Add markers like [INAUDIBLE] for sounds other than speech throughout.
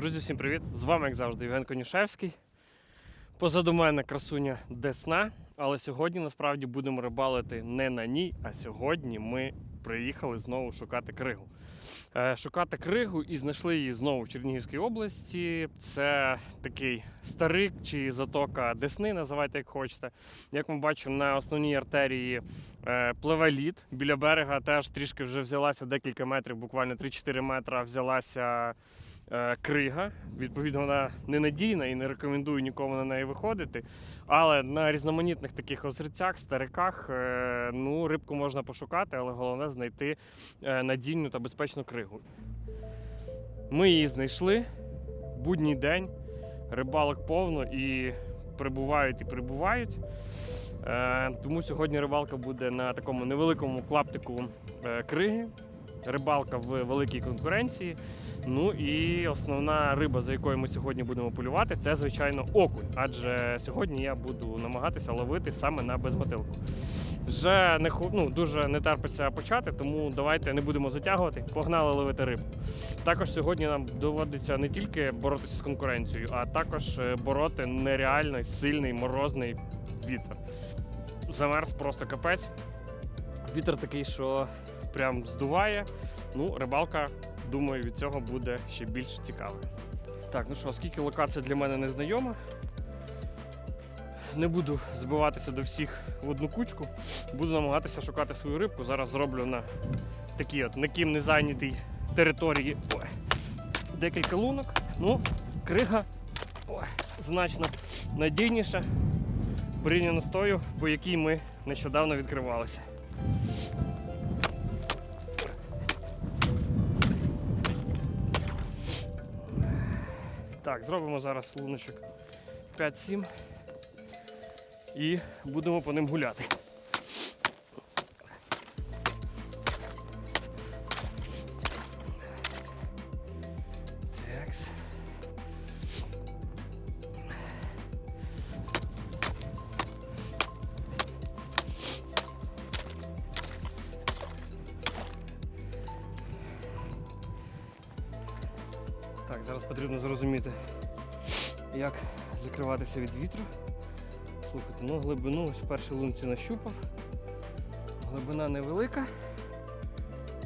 Друзі, всім привіт! З вами, як завжди, Євген Конюшевський. Позаду мене красуня Десна, але сьогодні насправді будемо рибалити не на ній, а сьогодні ми приїхали знову шукати кригу. Е, Шукати кригу і знайшли її знову в Чернігівській області. Це такий старик чи затока Десни, називайте як хочете. Як ми бачимо, на основній артерії е, пливе лід. Біля берега теж трішки вже взялася декілька метрів, буквально 3-4 метра взялася крига. Відповідно, вона ненадійна і не рекомендую нікому на неї виходити. Але на різноманітних таких озерцях, стариках, е, ну, рибку можна пошукати, але головне знайти е, надійну та безпечну кригу. Ми її знайшли. Будній день, рибалок повно і прибувають і прибувають. Е, тому сьогодні рибалка буде на такому невеликому клаптику е, криги. Рибалка в великій конкуренції. Ну і основна риба, за якою ми сьогодні будемо полювати, це звичайно окунь. Адже сьогодні я буду намагатися ловити саме на безмотилку. Вже не ну, дуже не терпиться почати, тому давайте не будемо затягувати. Погнали ловити рибу. Також сьогодні нам доводиться не тільки боротися з конкуренцією, а також е, бороти нереально сильний морозний вітер. Замерз просто капець. Вітер такий, що прям здуває. Ну, рибалка, думаю, від цього буде ще більш цікавою. Так, ну що, оскільки локація для мене не знайома, не буду збиватися до всіх в одну кучку, буду намагатися шукати свою рибку. Зараз зроблю на такій от ніким не зайнятій території ой, декілька лунок. Ну, крига ой, значно надійніша порівняно з тою, по якій ми нещодавно відкривалися. Так, зробимо зараз луночок 5-7 і будемо по ним гуляти. Закриватися від вітру. Слухайте, ну глибину ось в першій лунці нащупав. Глибина невелика.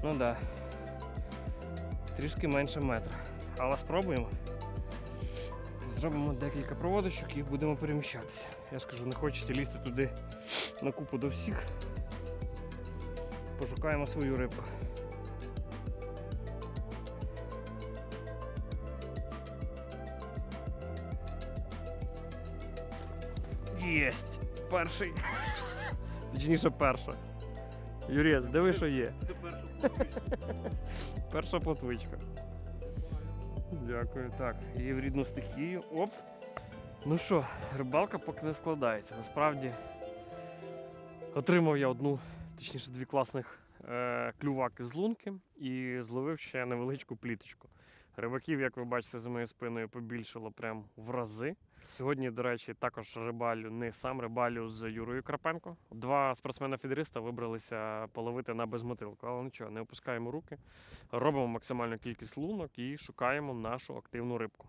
Ну так. Да. Трішки менше метра. Але спробуємо. Зробимо декілька проводочок і будемо переміщатися. Я ж кажу, не хочеться лізти туди на купу до всіх. Пошукаємо свою рибку. Єсть! Перший. Точніше, перша. Юрець, диви, що є. Перша плотвичка. Дякую. Так, її в рідну стихію. Оп. Ну що, рибалка поки не складається. Насправді отримав я одну, точніше, дві класних е- клюваки з лунки і зловив ще невеличку пліточку. Рибаків, як ви бачите, за моєю спиною побільшало прям в рази. Сьогодні, до речі, також рибалю не сам рибалю з Юрою Крапенко. Два спортсмена-фідериста вибралися половити на безмотилку. Але нічого, не опускаємо руки, робимо максимальну кількість лунок і шукаємо нашу активну рибку.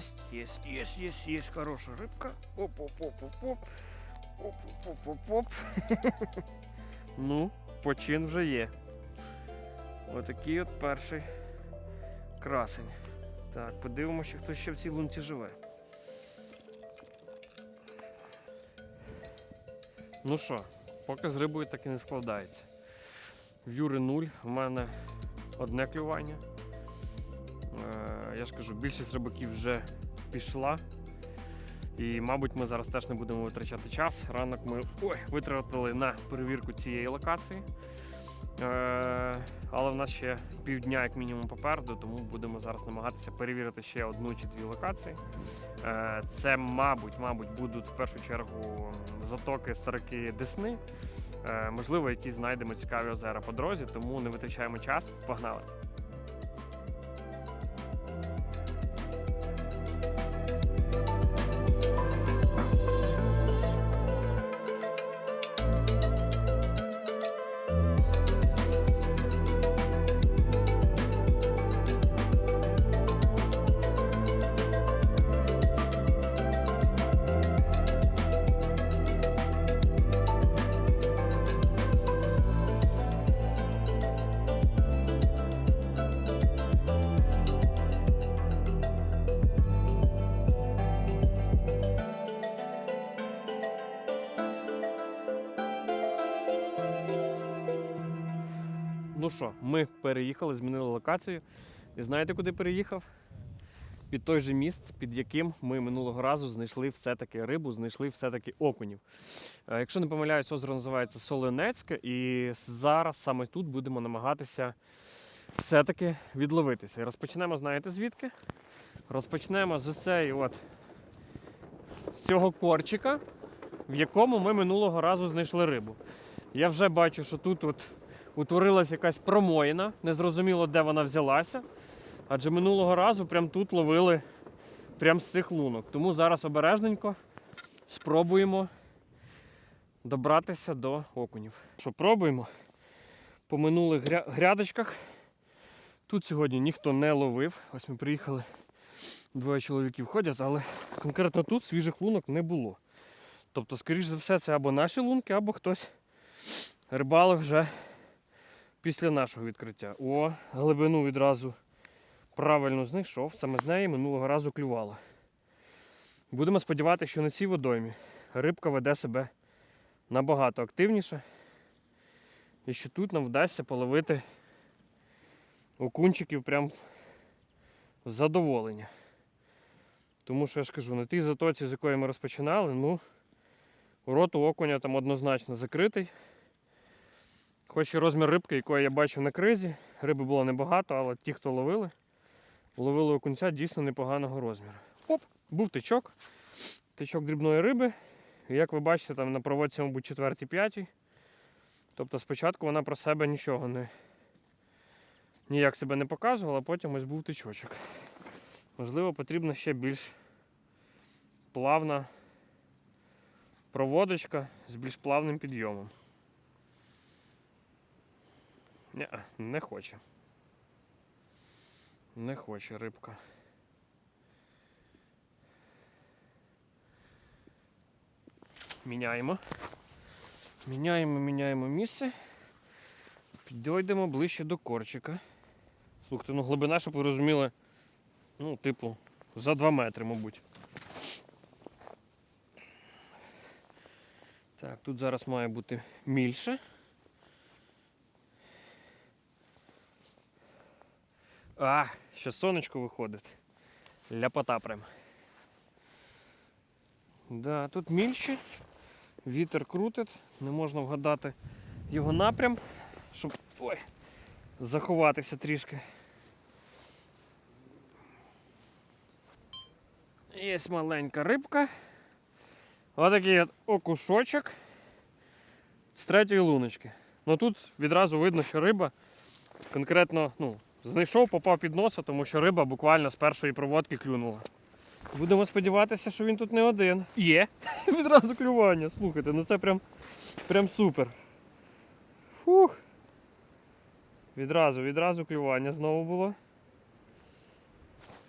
Есть, есть, есть, есть, есть хорошая рыбка. Оп, оп, оп, оп, оп. Оп, оп, оп, оп, оп. [LAUGHS] Ну, почин вже є. Отакий от перший Красень. Так, подивимося, хто ще в цій лунці живе. Ну що, поки з рибою так і не складається. В Юри нуль, в мене одне клювання. Е, я ж кажу, більшість рибаків вже пішла. І, мабуть, ми зараз теж не будемо витрачати час. Ранок ми ой, витратили на перевірку цієї локації. Е, але в нас ще півдня, як мінімум, попереду, тому будемо зараз намагатися перевірити ще одну чи дві локації. Е, це, мабуть, мабуть, будуть в першу чергу затоки старики Десни. Можливо, якісь знайдемо цікаві озера по дорозі, тому не витрачаємо час. Погнали! Ну що, ми переїхали, змінили локацію. І знаєте, куди переїхав? Під той же міст, під яким ми минулого разу знайшли все-таки рибу, знайшли все-таки окунів. Е, Якщо не помиляюсь, озеро називається Соленецьке, і зараз саме тут будемо намагатися все-таки відловитися. І розпочнемо, знаєте звідки? Розпочнемо з цієї от цього корчика, в якому ми минулого разу знайшли рибу. Я вже бачу, що тут от утворилась якась промоїна, незрозуміло, де вона взялася. Адже минулого разу прям тут ловили прям з цих лунок. Тому зараз обережненько спробуємо добратися до окунів. Що, пробуємо? По минулих грядочках. Тут сьогодні ніхто не ловив. Ось ми приїхали, двоє чоловіків ходять, але конкретно тут свіжих лунок не було. Тобто, скоріш за все, це або наші лунки, або хтось рибалив вже після нашого відкриття. О, глибину відразу правильно знайшов. Саме з неї минулого разу клювала. Будемо сподіватися, що на цій водоймі рибка веде себе набагато активніше. І що тут нам вдасться половити окунчиків прям в задоволення. Тому що я ж кажу, на тій затоці, з якої ми розпочинали, ну, рот у окуня там однозначно закритий. Хоч і розмір рибки, якої я бачив на кризі, риби було небагато, але ті, хто ловили, ловили окунця дійсно непоганого розміру. Оп, був тичок, тичок дрібної риби. І як ви бачите, там на проводці, мабуть, четвертій п'ятій. Тобто спочатку вона про себе нічого не ніяк себе не показувала, а потім ось був тичочок. Можливо, потрібна ще більш плавна проводочка з більш плавним підйомом. Ні, не хоче. Не хоче рибка. Міняємо. Міняємо, міняємо місце. Підійдемо ближче до корчика. Слухайте, ну глибина, щоб ви розуміли, ну, типу, за 2 метри, мабуть. Так, тут зараз має бути мільше. А, ще сонечко виходить. Ляпота прям. Да, тут мільше. Вітер крутить, не можна вгадати його напрям, щоб ой, заховатися трішки. Є маленька рибка. Отакий от окушочок з третьої луночки. Ну тут відразу видно, що риба конкретно ну, знайшов, попав під носа, тому що риба буквально з першої проводки клюнула. Будемо сподіватися, що він тут не один. Є. [LAUGHS] Відразу клювання. Слухайте, ну це прям, прям супер. Фух. Відразу, відразу клювання знову було.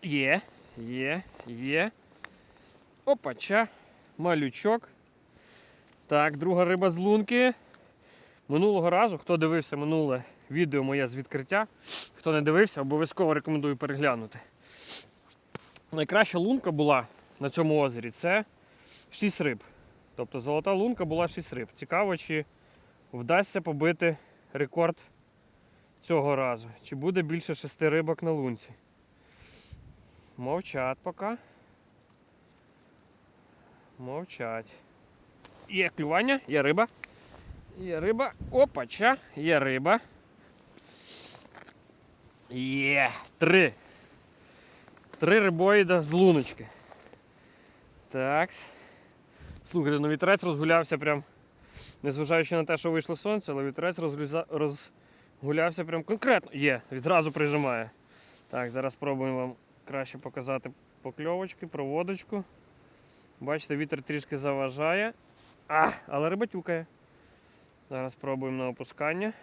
Є, є, є. Опача. Малючок. Так, друга риба з лунки. Минулого разу, хто дивився минуле відео моє з відкриття, хто не дивився, обов'язково рекомендую переглянути. Найкраща лунка була на цьому озері це 6 риб. Тобто золота лунка була 6 риб. Цікаво, чи вдасться побити рекорд цього разу. Чи буде більше 6 рибок на лунці? Мовчать поки. Мовчать. Є клювання, є риба. Є риба. Опача, є риба. Є. Три. Три рибоїда з луночки. Так. Слухайте, ну вітерець розгулявся прям. Незважаючи на те, що вийшло сонце, але вітерець розгуляза- розгулявся прям конкретно. Є, відразу прижимає. Так, зараз спробуємо вам краще показати покльовочки, проводочку. Бачите, вітер трішки заважає. А, але риба тюкає. Зараз спробуємо на опускання.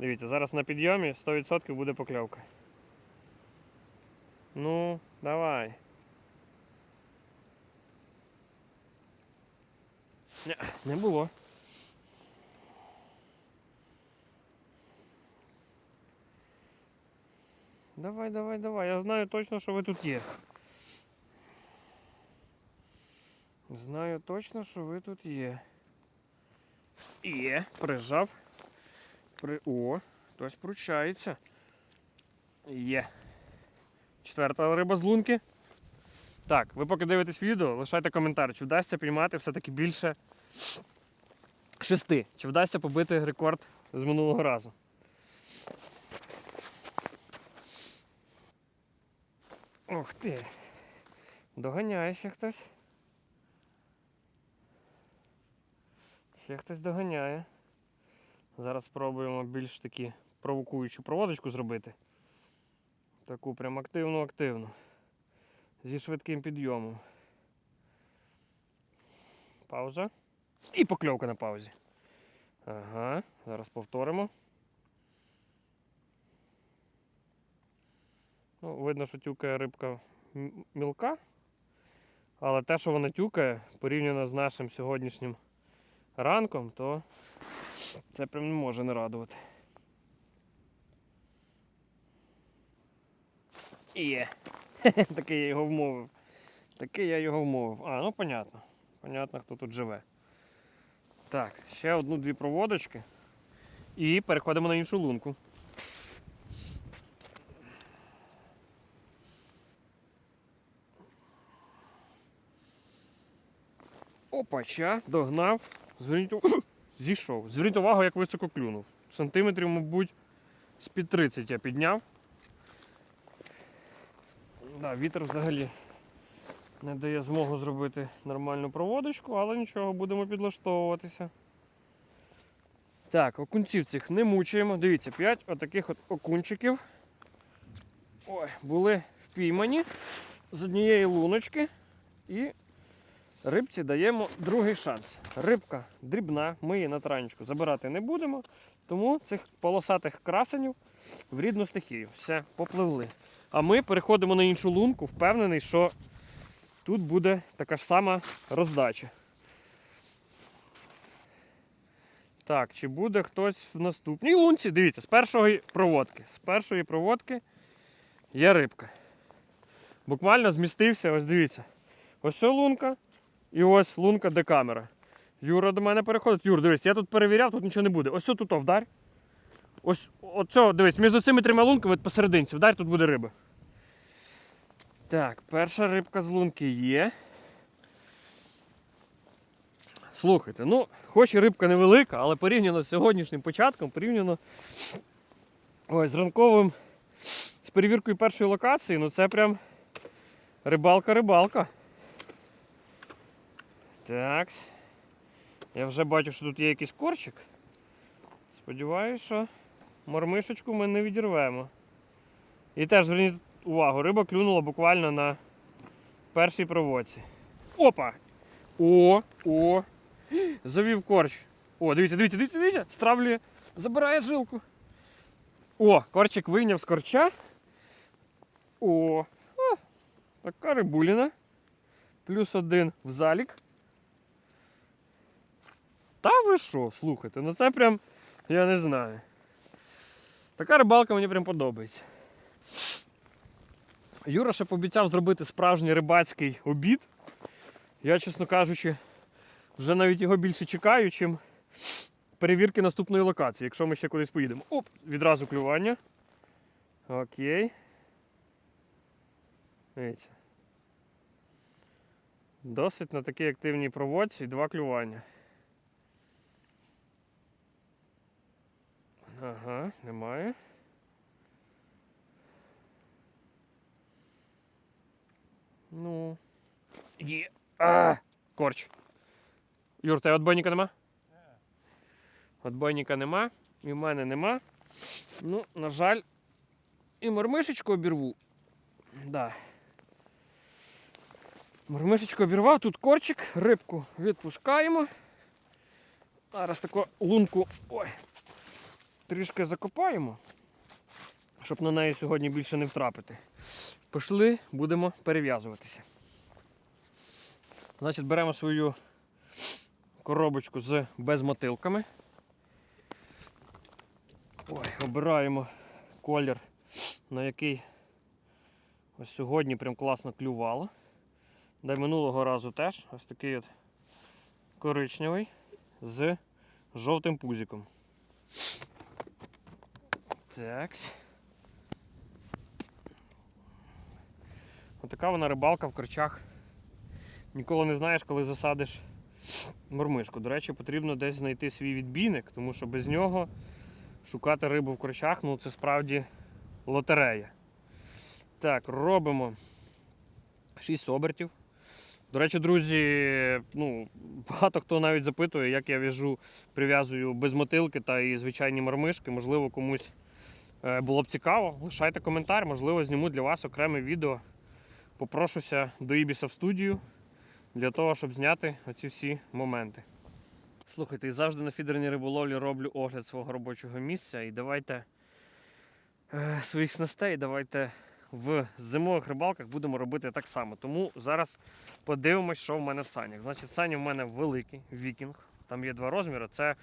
Дивіться, зараз на підйомі 100% буде покльовка. Ну, давай. Не, не було. Давай, давай, давай. Я знаю точно, що ви тут є. Знаю точно, що ви тут є. Є, прижав. При... О, хтось пручається. Є. Четверта риба з лунки. Так, ви поки дивитесь відео, лишайте коментар, чи вдасться піймати все-таки більше шести. Чи вдасться побити рекорд з минулого разу. Ух ти. Доганяє ще хтось. Ще хтось доганяє. Зараз спробуємо більш таки провокуючу проводочку зробити. Таку прям активну-активну. Зі швидким підйомом. Пауза. І покльовка на паузі. Ага, зараз повторимо. Ну, видно, що тюкає рибка мілка. Але те, що вона тюкає, порівняно з нашим сьогоднішнім ранком, то це прям не може не радувати. Є. [LAUGHS] Такий я його вмовив. Такий я його вмовив. А, ну понятно. Понятно, хто тут живе. Так, ще одну-дві проводочки. І переходимо на іншу лунку. Опача, догнав. Зверніть. Зійшов. Зверніть увагу, як високо клюнув. Сантиметрів, мабуть, з-під 30 я підняв. Да, вітер взагалі не дає змогу зробити нормальну проводочку, але нічого, будемо підлаштовуватися. Так, окунців цих не мучаємо. Дивіться, 5 отаких от окунчиків. Ой, були впіймані з однієї луночки. І рибці даємо другий шанс. Рибка дрібна, ми її на транечку забирати не будемо, тому цих полосатих красенів в рідну стихію. Все, попливли. А ми переходимо на іншу лунку, впевнений, що тут буде така ж сама роздача. Так, чи буде хтось в наступній лунці? Дивіться, з першої проводки. З першої проводки є рибка. Буквально змістився, ось дивіться. Ось лунка і ось лунка, де камера. Юра до мене переходить. Юр, дивись, я тут перевіряв, тут нічого не буде. Ось тут вдарь. Ось оцього, дивись, між цими трьома лунками посерединці, вдарь, тут буде риба. Так, перша рибка з лунки є. Слухайте, ну, хоч і рибка невелика, але порівняно з сьогоднішнім початком, порівняно ось, з ранковим, з перевіркою першої локації, ну це прям рибалка-рибалка. Так. Я вже бачу, що тут є якийсь корчик. Сподіваюся, що мормишечку ми не відірвемо. І теж зверніть увагу, риба клюнула буквально на першій проводці. Опа! О, о! Завів корч. О, дивіться, дивіться, дивіться, дивіться, стравлює, забирає жилку. О, корчик вийняв з корча. О, о така рибуліна. Плюс один в залік. Та ви що, слухайте, ну це прям, я не знаю. Така рибалка мені прям подобається. Юра ще пообіцяв зробити справжній рибацький обід. Я, чесно кажучи, вже навіть його більше чекаю, чим перевірки наступної локації, якщо ми ще кудись поїдемо. Оп, відразу клювання. Окей. Дивіться. Досить на такій активній проводці два клювання. Ага, немає. Ну. Є. А, корч. Юр, тебе отбойника нема? Отбойника нема. І в мене нема. Ну, на жаль, і мормишечку обірву. Да. Мормишечку обірвав, тут корчик, рибку відпускаємо. Зараз таку лунку ой, трішки закопаємо, щоб на неї сьогодні більше не втрапити. Пішли, будемо перев'язуватися. Значить, беремо свою коробочку з безмотилками. Ой, обираємо колір, на який ось сьогодні прям класно клювало. Дай минулого разу теж ось такий от коричневий з жовтим пузиком. Так. Отака вона рибалка в корчах. Ніколи не знаєш, коли засадиш мормишку. До речі, потрібно десь знайти свій відбійник, тому що без нього шукати рибу в корчах ну це справді лотерея. Так, робимо 6 обертів. До речі, друзі, ну, багато хто навіть запитує, як я в'яжу, прив'язую без мотилки та і звичайні мормишки. Можливо, комусь було б цікаво. Лишайте коментар, можливо, зніму для вас окреме відео. Попрошуся до Ібіса в студію для того, щоб зняти оці всі моменти. Слухайте, і завжди на фідерній риболовлі роблю огляд свого робочого місця. І давайте е, своїх снастей, давайте в зимових рибалках будемо робити так само. Тому зараз подивимось, що в мене в санях. Значить, сані в мене великий, вікінг. Там є два розміри, це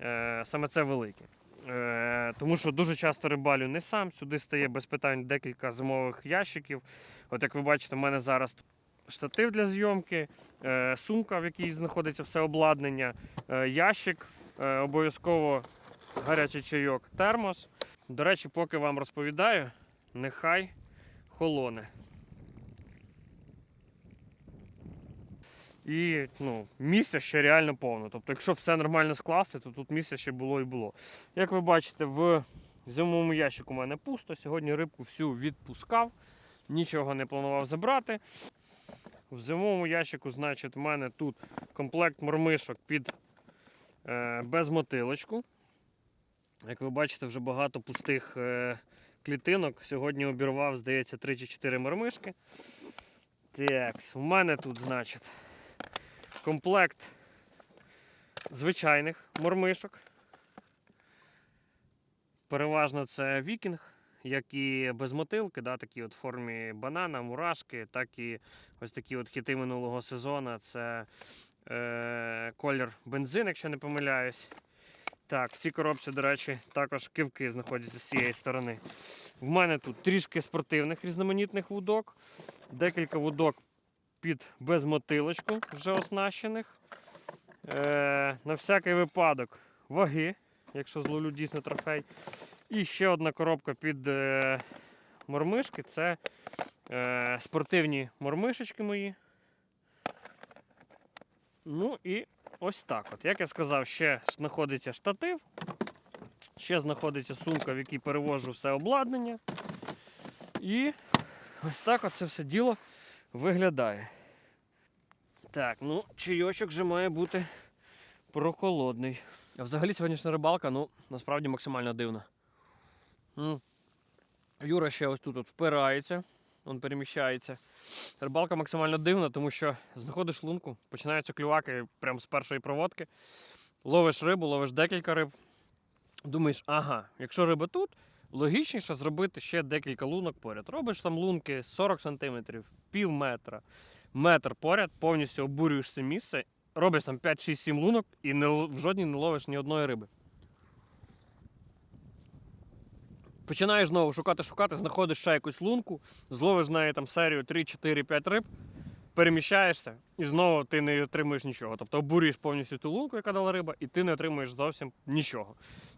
е, саме це великий. Е, тому що дуже часто рибалю не сам. Сюди стає без питань декілька зимових ящиків. От як ви бачите, в мене зараз штатив для зйомки, е, сумка, в якій знаходиться все обладнання, е, ящик, обов'язково гарячий чайок, термос. До речі, поки вам розповідаю, нехай холоне. І ну, місця ще реально повно. Тобто, якщо все нормально скласти, то тут місця ще було і було. Як ви бачите, в зимовому ящику у мене пусто. Сьогодні рибку всю відпускав, нічого не планував забрати. В зимовому ящику, значить, в мене тут комплект мормишок під е, безмотилочку. Як ви бачите, вже багато пустих е, клітинок. Сьогодні обірвав, здається, 3 чи 4 мормишки. Так, у мене тут, значить, комплект звичайних мормишок. Переважно це вікінг, як і без мотилки, да, такі от в формі банана, мурашки, так і ось такі от хіти минулого сезону. Це е, колір бензин, якщо не помиляюсь. Так, в цій коробці, до речі, також кивки знаходяться з цієї сторони. В мене тут трішки спортивних різноманітних вудок, декілька вудок під безмотилочку вже оснащених. Е, на всякий випадок ваги, якщо зловлю дійсно трофей. І ще одна коробка під е, мормишки це е, спортивні мормишечки мої. Ну і ось так. от. Як я сказав, ще знаходиться штатив, ще знаходиться сумка, в якій перевожу все обладнання. І ось так от це все діло виглядає. Так, ну, чайочок вже має бути прохолодний. А взагалі сьогоднішня рибалка, ну, насправді максимально дивна. Юра ще ось тут от впирається, він переміщається. Рибалка максимально дивна, тому що знаходиш лунку, починаються клюваки прямо з першої проводки. Ловиш рибу, ловиш декілька риб. Думаєш, ага, якщо риба тут, логічніше зробити ще декілька лунок поряд. Робиш там лунки 40 см, пів метра, метр поряд, повністю обурюєш це місце робиш там 5-6-7 лунок і не, в жодній не ловиш ні одної риби. Починаєш знову шукати, шукати, знаходиш ще якусь лунку, зловиш з неї там серію 3, 4, 5 риб, переміщаєшся, і знову ти не отримуєш нічого. Тобто обурюєш повністю ту лунку, яка дала риба, і ти не отримуєш зовсім нічого.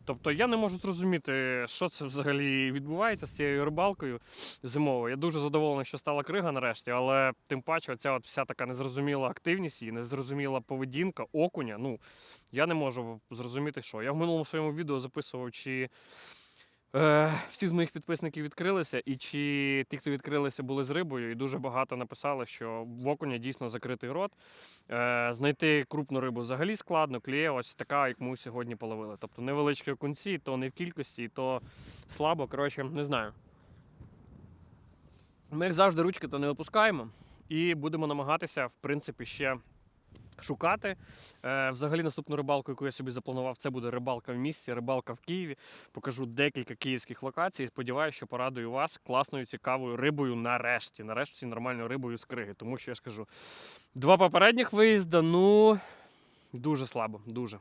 Тобто я не можу зрозуміти, що це взагалі відбувається з цією рибалкою зимовою. Я дуже задоволений, що стала крига нарешті, але тим паче оця от вся така незрозуміла активність і незрозуміла поведінка окуня. Ну, я не можу зрозуміти, що. Я в минулому своєму відео записував, чи е, всі з моїх підписників відкрилися, і чи ті, хто відкрилися, були з рибою, і дуже багато написали, що в окуня дійсно закритий рот. Е, знайти крупну рибу взагалі складно, кліє ось така, як ми сьогодні половили. Тобто невеличкі окунці, то не в кількості, то слабо. Коротше, не знаю. Ми, як завжди, ручки то не випускаємо і будемо намагатися, в принципі, ще шукати. Е, взагалі, наступну рибалку, яку я собі запланував, це буде рибалка в місті, рибалка в Києві. Покажу декілька київських локацій. Сподіваюся, що порадую вас класною, цікавою рибою нарешті. Нарешті нормальною рибою з криги. Тому що я ж кажу, два попередніх виїзда, ну дуже слабо, дуже.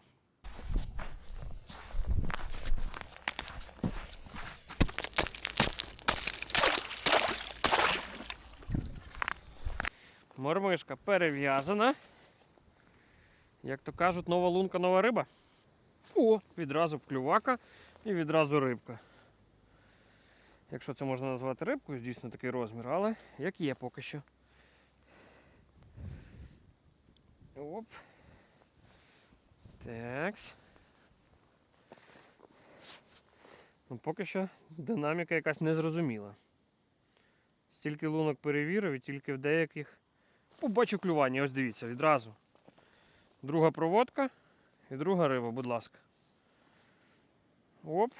Мормишка перев'язана. Як то кажуть, нова лунка, нова риба. О, відразу клювака і відразу рибка. Якщо це можна назвати рибкою, дійсно такий розмір, але як є поки що. Оп. Такс. Ну, поки що динаміка якась незрозуміла. Стільки лунок перевірив і тільки в деяких. Побачу клювання, ось дивіться, відразу. Друга проводка і друга риба, будь ласка. Оп.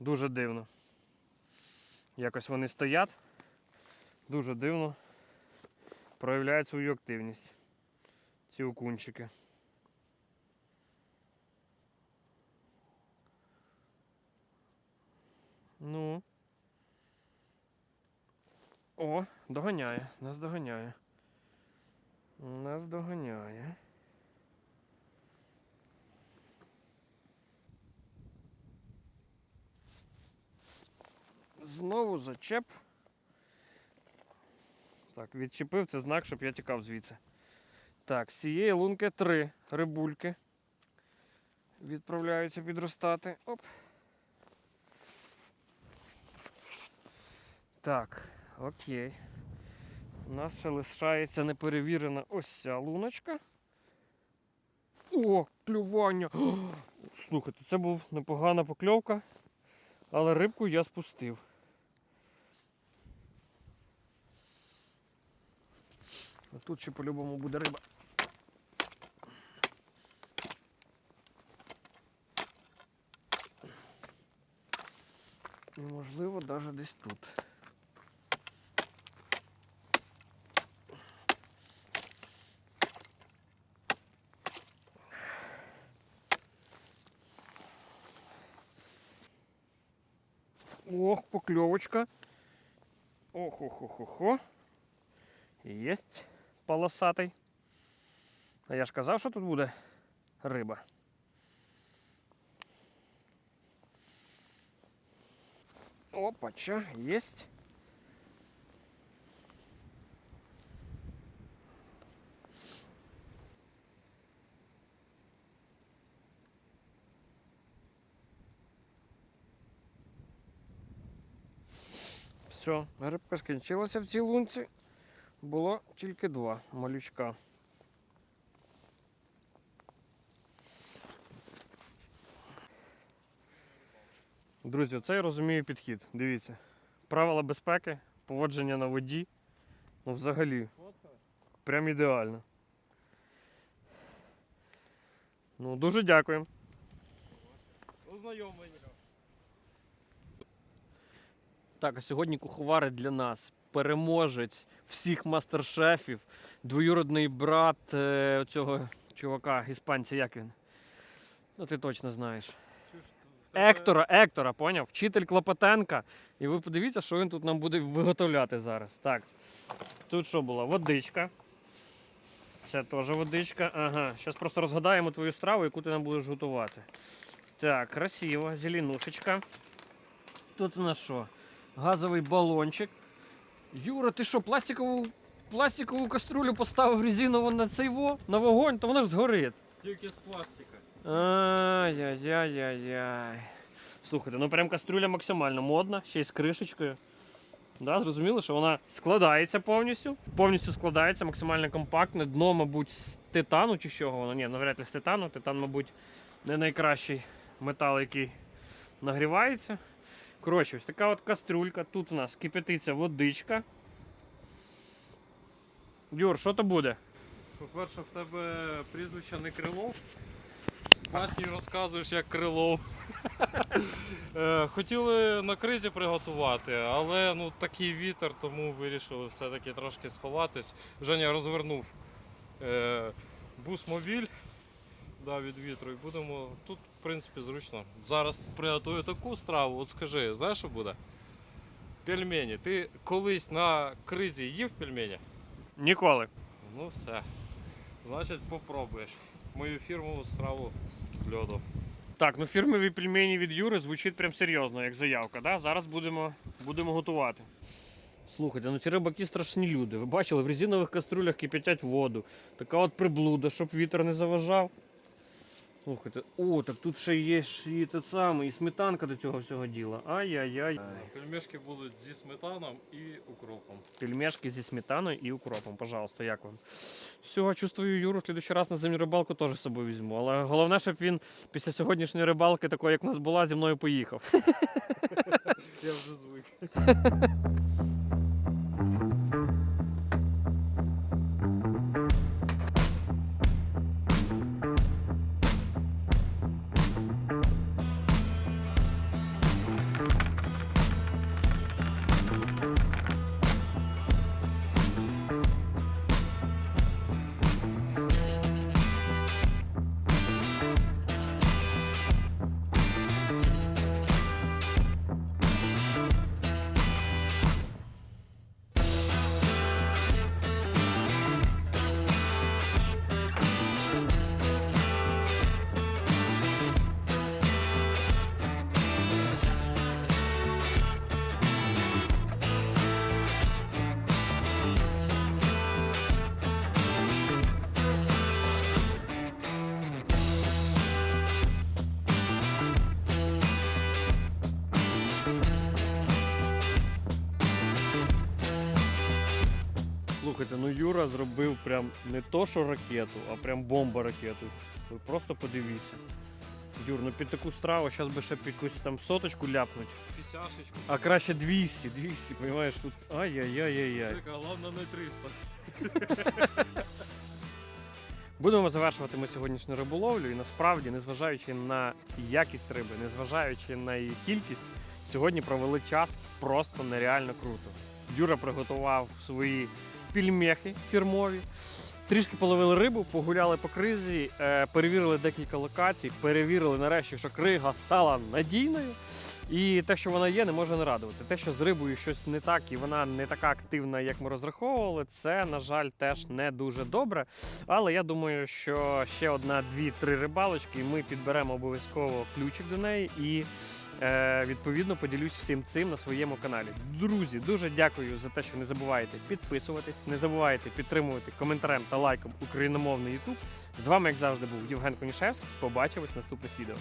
Дуже дивно. Якось вони стоять. Дуже дивно проявляють свою активність. Ці окунчики. Ну. О, доганяє, нас доганяє. Нас доганяє. Знову зачеп. Так, відчепив це знак, щоб я тікав звідси. Так, з цієї лунки три рибульки. Відправляються підростати. Оп. Так, окей. У нас ще лишається неперевірена ось ця луночка. О, клювання! О, слухайте, це був непогана покльовка, але рибку я спустив. А тут ще по-любому буде риба. І можливо навіть десь тут. Поклевочка. ох ох ох ох ох Єсть. А я ж казав, що тут буде риба. Опача, єсть. Все, рибка скінчилася в цій лунці. Було тільки два малючка. Друзі, це я розумію підхід. Дивіться. Правила безпеки, поводження на воді. Ну, взагалі. Прям ідеально. Ну, дуже дякуємо. Ознайомлення. Так, а сьогодні куховарить для нас переможець всіх мастер-шефів, двоюродний брат е, цього чувака, іспанця, як він? Ну, ти точно знаєш. Ектора, Ектора, поняв? Вчитель Клопотенка. І ви подивіться, що він тут нам буде виготовляти зараз. Так. Тут що було? Водичка. Це теж водичка. Ага. Зараз просто розгадаємо твою страву, яку ти нам будеш готувати. Так, красиво, зеленушечка. Тут у нас що? Газовий балончик. Юра, ти що, пластикову, пластикову каструлю поставив резинову на цей во, на вогонь, то вона ж згорить. Тільки з пластика. Ай-яй-яй-яй. Слухайте, ну прям каструля максимально модна, ще й з кришечкою. Да, зрозуміло, що вона складається повністю. Повністю складається, максимально компактне. Дно, мабуть, з титану чи з чого воно? Ні, навряд ли з титану. Титан, мабуть, не найкращий метал, який нагрівається. Коротше, ось така от кастрюлька. Тут у нас кипятиться водичка. Юр, що то буде? По-перше, в тебе прізвище не Крилов. Басні розказуєш як Крилов. [LAUGHS] Е, Хотіли на кризі приготувати, але ну, такий вітер, тому вирішили все-таки трошки сховатись. Женя розвернув е, бус-мобіль да, від вітру і будемо тут, в принципі, зручно. Зараз приготую таку страву. От скажи, знаєш, що буде? Пельмені. Ти колись на кризі їв пельмені? Ніколи. Ну все. Значить, попробуєш мою фірмову страву з льоду. Так, ну фірмові пельмені від Юри звучить прям серйозно, як заявка. Да? Зараз будемо, будемо готувати. Слухайте, ну ці рибаки страшні люди. Ви бачили, в резинових каструлях кипятять воду. Така от приблуда, щоб вітер не заважав. Слухайте, о, так тут ще є ж і те саме, і сметанка до цього всього діла. Ай-яй-яй. Пельмешки будуть зі сметаном і укропом. Пельмешки зі сметаною і укропом, пожалуйста, як вам. Все, чувствую Юру, в следующий раз на зимню рибалку теж з собою візьму. Але головне, щоб він після сьогоднішньої рибалки, такої, як у нас була, зі мною поїхав. Я вже звик. [LAUGHS] Слухайте, ну Юра зробив прям не то, що ракету, а прям бомба ракету. Ви просто подивіться. Юр, ну під таку страву зараз би ще під якусь там соточку ляпнуть. Пісяшечку. А краще 200, 200, розумієш, тут ай-яй-яй-яй-яй. Чека, головне не 300. [LAUGHS] Будемо завершувати ми сьогоднішню риболовлю, і насправді, незважаючи на якість риби, незважаючи на її кількість, сьогодні провели час просто нереально круто. Юра приготував свої пільмехи фірмові. Трішки половили рибу, погуляли по кризі, е, перевірили декілька локацій, перевірили нарешті, що крига стала надійною. І те, що вона є, не може не радувати. Те, що з рибою щось не так і вона не така активна, як ми розраховували, це, на жаль, теж не дуже добре. Але я думаю, що ще одна, дві, три рибалочки, і ми підберемо обов'язково ключик до неї і. Е, відповідно, поділюсь всім цим на своєму каналі. Друзі, дуже дякую за те, що не забуваєте підписуватись, не забувайте підтримувати коментарем та лайком україномовний YouTube. З вами, як завжди, був Євген Конішевський. Побачимось в наступних відео.